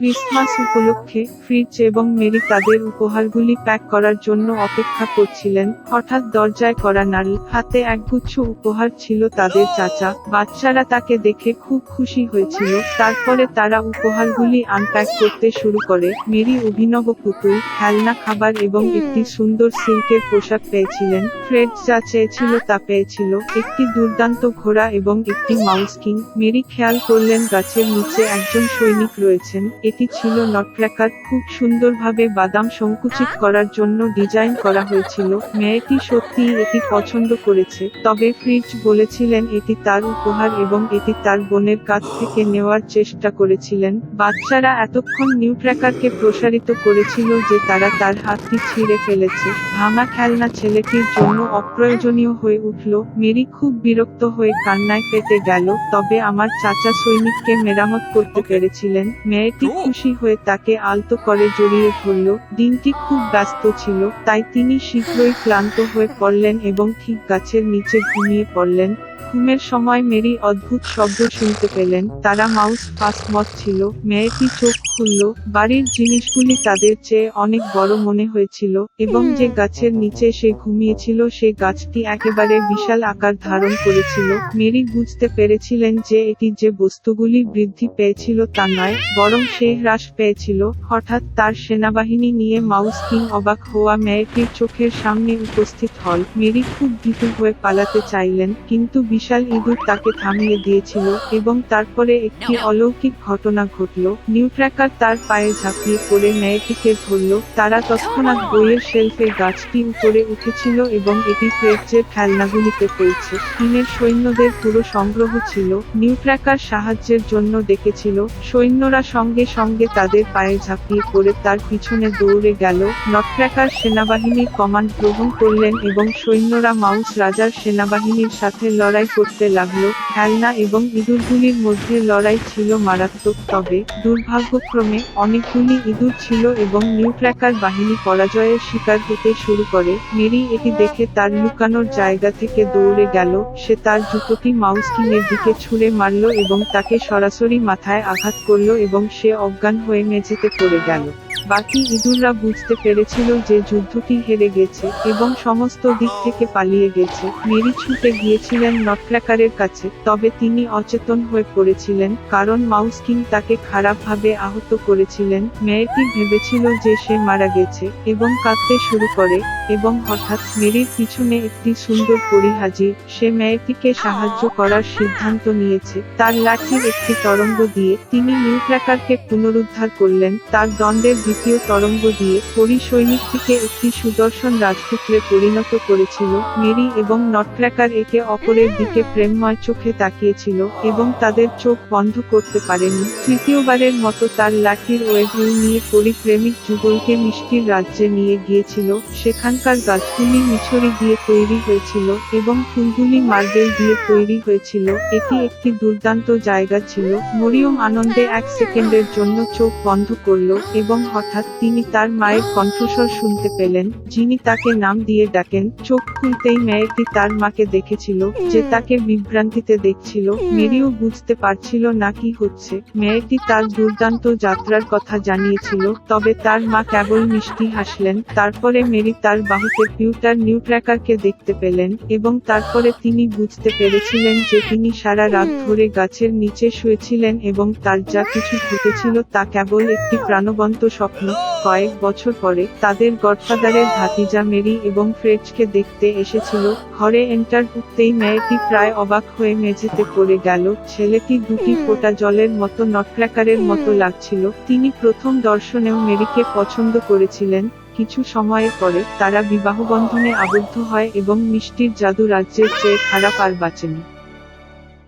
Christmas উপলক্ষে fridge এবং Mary তাদের উপহারগুলি প্যাক করার জন্য অপেক্ষা করছিলেন। হঠাৎ দরজায় করা নারী হাতে একগুচ্ছ উপহার ছিল তাদের চাচা। বাচ্চারা তাকে দেখে খুব খুশি হয়েছিল। তারপরে তারা উপহারগুলি আনপ্যাক করতে শুরু করে। মেরি অভিনব পুতুল, খেলনা, খাবার এবং একটি সুন্দর সিল্কের পোশাক পেয়েছিলেন। ফ্রেড যা চেয়েছিল তা পেয়েছিল। একটি দুর্দান্ত ঘোড়া এবং একটি মাউস মেরি খেয়াল করলেন গাছের নিচে একজন সৈনিক রয়েছেন। এটি ছিল নটক্র্যাকার। খুব সুন্দরভাবে বাদাম সংকুচিত করার জন্য ডিজাইন করা হয়েছিল। মেয়েটি সত্যিই এটি পছন্দ করেছে। তবে ফ্রিজ বলেছিলেন এটি তার উপহার এবং এটি তার বোনের কাছ থেকে নেওয়ার চেষ্টা করেছিলেন। বাচ্চারা এতক্ষণ নিউট্র্যাকারকে প্রসারিত করেছিল যে তারা তার হাতটি ছিঁড়ে ফেলেছে। ভাঙা খেলনা ছেলেটির জন্য অপ্রয়োজনীয় হয়ে উঠল। মেরি খুব বিরক্ত হয়ে কান্নায় পেতে গেল। তবে আমার চাচা সৈনিককে মেরামত করতে পেরেছিলেন। মেয়েটি খুশি হয়ে তাকে আলতো করে জড়িয়ে ধরল। দিনটি খুব ব্যস্ত ছিল, তাই তিনি শীঘ্রই ক্লান্ত হয়ে পড়লেন এবং ঠিক গাছের নিচে ঘুমিয়ে পড়লেন। ঘুমের সময় মেরি অদ্ভুত শব্দ শুনতে পেলেন। তারা মাউস ফাস্ট মত ছিল। মেয়েটি চোখ খুলল। বাড়ির জিনিসগুলি তাদের চেয়ে অনেক বড় মনে হয়েছিল এবং যে গাছের নিচে সে ঘুমিয়েছিল সে গাছটি একেবারে বিশাল আকার ধারণ করেছিল। মেরি বুঝতে পেরেছিলেন যে এটি যে বস্তুগুলি বৃদ্ধি পেয়েছিল তা নয় বরং সে হ্রাস পেয়েছিল। হঠাৎ তার সেনাবাহিনী নিয়ে মাউস কিং অবাক হওয়া মেয়েটির চোখের সামনে উপস্থিত হল। মেরি খুব ভীতু হয়ে পালাতে চাইলেন কিন্তু বিশাল ইঁদুর তাকে থামিয়ে দিয়েছিল এবং তারপরে একটি অলৌকিক ঘটনা ঘটল। নিউট্র্যাকার তার পায়ে ঝাঁপিয়ে পড়ে মেয়েটিকে ধরল। তারা তৎক্ষণাৎ বইয়ের শেলফে গাছটি উপরে উঠেছিল এবং এটি ফ্রেডজের খেলনাগুলিতে পড়ছে। চীনের সৈন্যদের পুরো সংগ্রহ ছিল। নিউট্র্যাকার সাহায্যের জন্য ডেকেছিল। সৈন্যরা সঙ্গে সঙ্গে তাদের পায়ে ঝাঁপিয়ে পড়ে তার পিছনে দৌড়ে গেল। নটক্র্যাকার সেনাবাহিনীর কমান্ড গ্রহণ করলেন এবং সৈন্যরা মাউস রাজার সেনাবাহিনীর সাথে লড়াই করতে লাগল, খেলনা এবং ইঁদুরগুলির মধ্যে লড়াই ছিল মারাত্মক, তবে দুর্ভাগ্যক্রমে অনেকগুলি ইঁদুর ছিল এবং নিউট্র্যাকার বাহিনী পরাজয়ের শিকার হতে শুরু করে। মেরি এটি দেখে তার লুকানোর জায়গা থেকে দৌড়ে গেল, সে তার জুতোটি মাউস কিংয়ের দিকে ছুঁড়ে মারল এবং তাকে সরাসরি মাথায় আঘাত করল এবং সে অজ্ঞান হয়ে মেঝেতে পড়ে গেল। বাকি ইঁদুররা বুঝতে পেরেছিল যে যুদ্ধটি হেরে গেছে এবং সমস্ত দিক থেকে পালিয়ে গেছে। মেরি ছুটে গিয়েছিলেন নটক্র্যাকারের কাছে, তবে তিনি অচেতন হয়ে পড়েছিলেন, কারণ মাউস কিং তাকে খারাপভাবে আহত করেছিলেন। মেয়েটি ভেবেছিল যে সে মারা গেছে, এবং কাঁদতে শুরু করে, এবং হঠাৎ মেরির পিছনে একটি সুন্দর পরিহাজি সে মেয়েটিকে সাহায্য করার সিদ্ধান্ত নিয়েছে। তার লাঠির একটি তরঙ্গ দিয়ে তিনি নিউট্র্যাকারকে পুনরুদ্ধার করলেন। তার দণ্ডের দ্বিতীয় তরঙ্গ দিয়ে পরি সৈনিকটিকে একটি সুদর্শন রাজপুত্রে পরিণত করেছিল। মেরি এবং নটক্র্যাকার একে অপরের দিকে প্রেমময় চোখে তাকিয়েছিল এবং তাদের চোখ বন্ধ করতে পারেনি। তৃতীয়বারের মতো তার লাঠির ওয়েগুল নিয়ে পরিপ্রেমিক যুগলকে মিষ্টির রাজ্যে নিয়ে গিয়েছিল। সেখানকার গাছগুলি মিছরি দিয়ে তৈরি হয়েছিল এবং ফুলগুলি মার্বেল দিয়ে তৈরি হয়েছিল। এটি একটি দুর্দান্ত জায়গা ছিল। মরিয়ম আনন্দে এক সেকেন্ডের জন্য চোখ বন্ধ করল এবং হঠাৎ তিনি তার মায়ের কণ্ঠস্বর শুনতে পেলেন, যিনি তাকে নাম দিয়ে ডাকেন। চোখ খুলতেই মেয়েটি তার মাকে দেখেছিল, যে তাকে বিভ্রান্তিতে দেখছিল। মেরিও বুঝতে পারছিল না কি হচ্ছে। মেয়েটি তার দুর্দান্ত যাত্রার কথা জানিয়েছিল তবে তার মা কেবল মিষ্টি হাসলেন। তারপরে মেরি তার বাহুতে পিউটার নিউট্র্যাকারকে দেখতে পেলেন এবং তারপরে তিনি বুঝতে পেরেছিলেন যে তিনি সারা রাত ধরে গাছের নিচে শুয়েছিলেন এবং তার যা কিছু ঘটেছিল তা কেবল একটি প্রাণবন্ত স্বপ্ন। কয়েক বছর পরে তাদের গডফাদারের ভাতিজা মেরি এবং ফ্রেডকে দেখতে এসেছিল। ঘরে এন্টার উঠতেই মেয়েটি প্রায় অবাক হয়ে মেঝেতে পড়ে গেল। ছেলেটি দুটি ফোঁটা জলের মতো নটক্র্যাকারের মতো লাগছিল। তিনি প্রথম দর্শনেও মেরিকে পছন্দ করেছিলেন। কিছু সময়ের পরে তারা বিবাহবন্ধনে আবদ্ধ হয় এবং মিষ্টির জাদু রাজ্যের চেয়ে খারাপ আর বাঁচেনি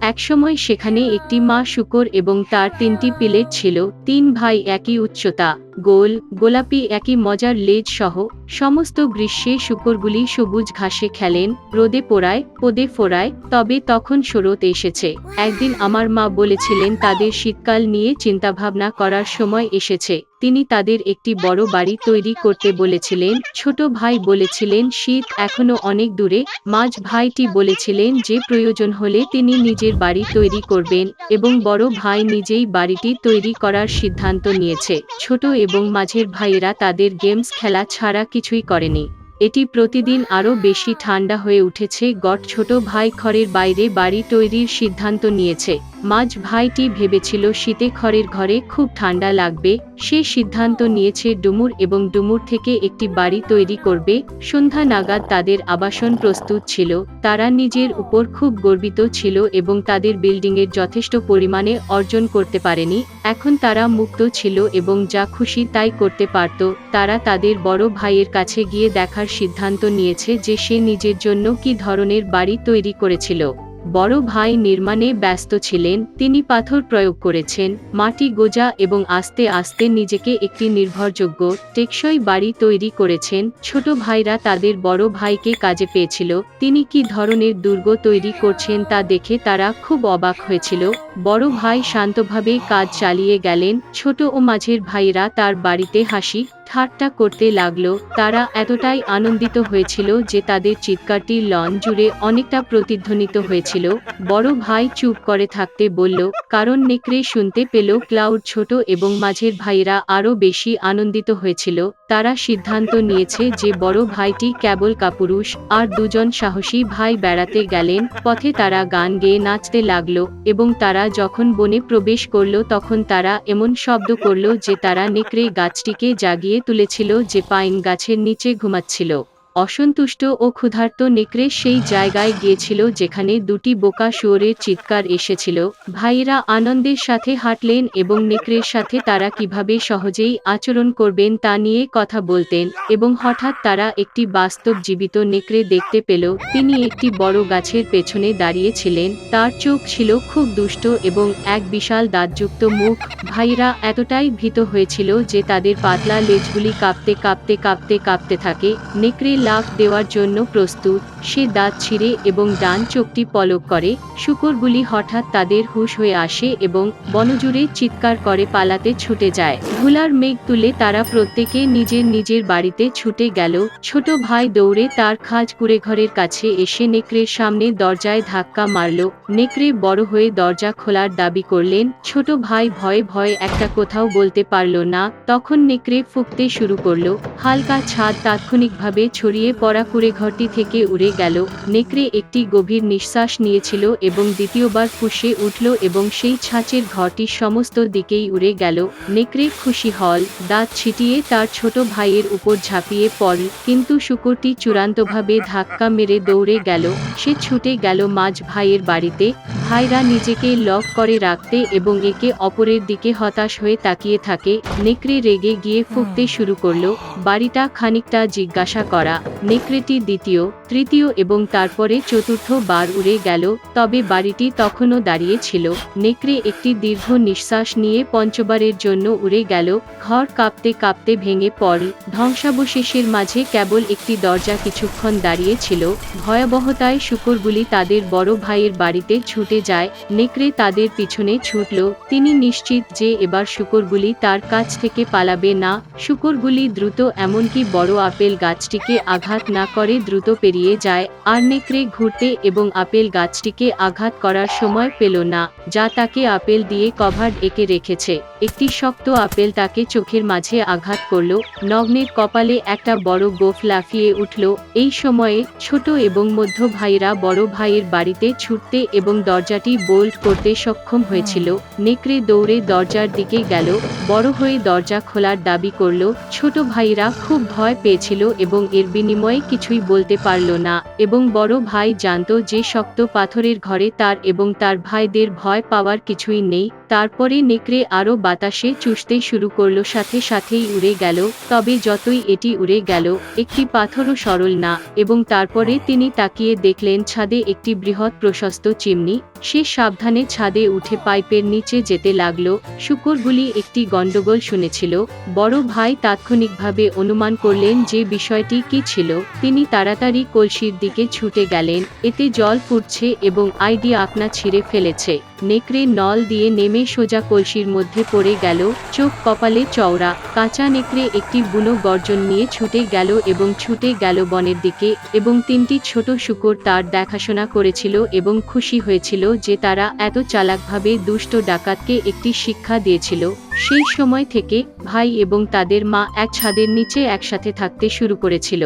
একসময় সেখানে একটি মা শুকর এবং তার তিনটি পিলেট ছিল। তিন ভাই একই উচ্চতা। গোল, গোলাপি একই মজার লেজ সহ সমস্ত গ্রীষ্মে শুকরগুলি সবুজ ঘাসে খেলেন, রোদে পোড়ায়, পদে ফোড়ায়, তবে তখন শরৎ এসেছে। একদিন আমার মা বলেছিলেন, তাদের শীতকাল নিয়ে চিন্তাভাবনা করার সময় এসেছে। তিনি তাদের একটি বড় বাড়ি তৈরি করতে বলেছিলেন, ছোট ভাই বলেছিলেন, শীত এখনও অনেক দূরে। মাঝ ভাইটি বলেছিলেন, যে প্রয়োজন হলে তিনি নিজের বাড়ি তৈরি করবেন। এবং বড় ভাই নিজেই বাড়িটি তৈরি করার সিদ্ধান্ত নিয়েছে। ছোট এবং মাঝের ভাইয়েরা তাদের গেমস খেলা ছাড়া কিছুই করেনি। এটি প্রতিদিন আরও বেশি ঠান্ডা হয়ে উঠেছে। গট ছোট ভাই খড়ের বাইরে বাড়ি তৈরির সিদ্ধান্ত নিয়েছে। মাঝ ভাইটি ভেবেছিল শীতে খড়ের ঘরে খুব ঠান্ডা লাগবে, সে সিদ্ধান্ত নিয়েছে ডুমুর এবং ডুমুর থেকে একটি বাড়ি তৈরি করবে, সন্ধ্যা নাগাদ তাদের আবাসন প্রস্তুত ছিল, তারা নিজের উপর খুব গর্বিত ছিল এবং তাদের বিল্ডিংয়ের যথেষ্ট পরিমাণে অর্জন করতে পারেনি, এখন তারা মুক্ত ছিল এবং যা খুশি তাই করতে পারত, তারা তাদের বড় ভাইয়ের কাছে গিয়ে দেখার সিদ্ধান্ত নিয়েছে যে সে নিজের জন্য কি ধরনের বাড়ি তৈরি করেছিল। বড় ভাই নির্মাণে ব্যস্ত ছিলেন, তিনি পাথর প্রয়োগ করেছেন, মাটি গোজা এবং আস্তে আস্তে নিজেকে একটি নির্ভরযোগ্য, টেকসই বাড়ি তৈরি করেছেন, ছোট ভাইরা তাদের বড় ভাইকে কাজে পেয়েছিল, তিনি কি ধরনের দুর্গ তৈরি করছেন তা দেখে তারা খুব অবাক হয়েছিল, বড় ভাই শান্তভাবে কাজ চালিয়ে গেলেন, ছোট ও মাঝের ভাইরা তার বাড়িতে হাসি ঠাট্টা করতে লাগল, তারা এতটাই আনন্দিত হয়েছিল যে তাদের চিৎকারটি লন জুড়ে অনেকটা প্রতিধ্বনিত হয়েছিল। বড় ভাই চুপ করে থাকতে বলল, কারণ নেকড়ে শুনতে পেল ক্লাউড ছোট এবং মাঝের ভাইরা আরও বেশি আনন্দিত হয়েছিল। তারা সিদ্ধান্ত নিয়েছে যে বড় ভাইটি কেবল কাপুরুষ, আর দুজন সাহসী ভাই বেড়াতে গেলেন। পথে তারা গান গেয়ে নাচতে লাগল এবং তারা যখন বনে প্রবেশ করল তখন তারা এমন শব্দ করল যে তারা নেকড়ে গাছটিকে জাগিয়ে তুলেছিল যে পাইন গাছের নিচে ঘুমাচ্ছিল। অসন্তুষ্ট ও ক্ষুধার্ত নেকড়ে সেই জায়গায় গিয়েছিল যেখানে দুটি বোকা শুয়োরের চিৎকার এসেছিল। ভাইরা আনন্দের সাথে হাঁটলেন এবং নেকড়ের সাথে তারা কীভাবে সহজেই আচরণ করবেন তা নিয়ে কথা বলতেন এবং হঠাৎ তারা একটি বাস্তব জীবিত নেকড়ে দেখতে পেল। তিনি একটি বড় গাছের পেছনে দাঁড়িয়েছিলেন। তার চোখ ছিল খুব দুষ্ট এবং এক বিশাল দাঁতযুক্ত মুখ। ভাইরা এতটাই ভীত হয়েছিল যে তাদের পাতলা লেজগুলি কাঁপতে কাঁপতে কাঁপতে কাঁপতে থাকে। নেকড়ে লাফ দেওয়ার জন্য প্রস্তুত, সে দাঁত ছিঁড়ে এবং ডান চোখটি পলক করে, শুকরগুলি হঠাৎ তাদের হুশ হয়ে আসে এবং বনজুড়ে চিৎকার করে পালাতে ছুটে যায়। ধুলার মেঘ তুলে তারা প্রত্যেকে নিজের নিজের বাড়িতে ছুটে গেল। ছোট ভাই দৌড়ে তার খাজ কুড়ে ঘরের কাছে এসে নেকড়ের সামনে দরজায় ধাক্কা মারল। নেকড়ে বড় হয়ে দরজা খোলার দাবি করলেন, ছোট ভাই ভয়ে ভয়ে একটা কোথাও বলতে পারল না। তখন নেকড়ে ফুঁকতে শুরু করল। হালকা ছাদ তাৎক্ষণিকভাবে ছড়িয়ে পড়া কুড়ে ঘরটি থেকে উড়ে গেল। নেকড়ে একটি গভীর নিঃশ্বাস নিয়েছিল এবং দ্বিতীয়বার ফুসে উঠল এবং সেই ছাঁচের ঘরটি সমস্ত দিকেই উড়ে গেল। নেকড়ে খুশি হল, দাঁত ছিটিয়ে তার ছোট ভাইয়ের উপর ঝাঁপিয়ে পড়ল কিন্তু শুকুরটি চূড়ান্তভাবে ধাক্কা মেরে দৌড়ে গেল। সে ছুটে গেল মাঝ ভাইয়ের বাড়িতে। ভাইরা নিজেকে লক করে রাখতে এবং একে অপরের দিকে হতাশ হয়ে তাকিয়ে থাকে, নেকড়ে রেগে গিয়ে ফুঁকতে শুরু করল, বাড়িটা খানিকটা জিজ্ঞাসা করা, নেকড়েটি দ্বিতীয়, তৃতীয় এবং তারপরে চতুর্থ বার উড়ে গেল, তবে বাড়িটি তখনও দাঁড়িয়ে ছিল, নেকড়ে একটি দীর্ঘ নিঃশ্বাস নিয়ে পঞ্চবারের জন্য উড়ে গেল, ঘর কাঁপতে কাঁপতে ভেঙে পড়ল ধ্বংসাবশেষের মাঝে কেবল একটি দরজা কিছুক্ষণ দাঁড়িয়ে ছিল, ভয়াবহতায় শুকরগুলি তাদের বড় ভাইয়ের বাড়িতে ছুটে যায়, নেকড়ে তাদের পিছনে ছুটল, তিনি নিশ্চিত যে এবার শুকরগুলি তার কাছ থেকে পালাবে না, শুকরগুলি দ্রুত এমনকি বড় আপেল গাছটিকে আঘাত না করে দ্রুত পেরিয়ে যায়, আর নেকড়ে ঘুরতে এবং আপেল গাছটিকে আঘাত করার সময় পেল না, যা তাকে আপেল দিয়ে কভার এঁকে রেখেছে। একটি শক্ত আপেল তাকে চোখের মাঝে আঘাত করল, নগ্নের কপালে একটা বড় গোফ লাফিয়ে উঠল, এই সময়ে ছোট এবং মধ্য ভাইরা বড় ভাইয়ের বাড়িতে ছুটতে এবং দরজাটি বোল্ট করতে সক্ষম হয়েছিল। নেকড়ে দৌড়ে দরজার দিকে গেল, বড় হয়ে দরজা খোলার দাবি করল, ছোট ভাইরা খুব ভয় পেয়েছিল এবং এর বিনিময়ে কিছুই বলতে পারল না এবং বড় ভাই জানতো যে শক্ত পাথরের ঘরে তার এবং তার ভাইদের ভয় পাওয়ার কিছুই নেই। তারপরে নেকড়ে আরও বাতাসে চুষতে শুরু করল, সাথে সাথেই উড়ে গেল, তবে যতই এটি উড়ে গেল, একটি পাথরও সরল না, এবং তারপরে তিনি তাকিয়ে দেখলেন ছাদে একটি বৃহৎ প্রশস্ত চিমনি সে সাবধানে ছাদে উঠে পাইপের নিচে যেতে লাগল। শুকরগুলি একটি গণ্ডগোল শুনেছিল। বড় ভাই তাৎক্ষণিকভাবে অনুমান করলেন যে বিষয়টি কি ছিল। তিনি তাড়াতাড়ি কলসির দিকে ছুটে গেলেন। এতে জল ফুটছে এবং আইডি আপনা ছিঁড়ে ফেলেছে। নেকড়ে নল দিয়ে নেমে সোজা কলসির মধ্যে পড়ে গেল। চোখ কপালে চওড়া। কাঁচা নেকড়ে একটি বুনো গর্জন নিয়ে ছুটে গেল এবং ছুটে গেল বনের দিকে এবং তিনটি ছোট শুকর তার দেখাশোনা করেছিল এবং খুশি হয়েছিল যে তারা এত চালাকভাবে দুষ্ট ডাকাতকে একটি শিক্ষা দিয়েছিল, সেই সময় থেকে ভাই এবং তাদের মা এক ছাদের নিচে একসাথে থাকতে শুরু করেছিল।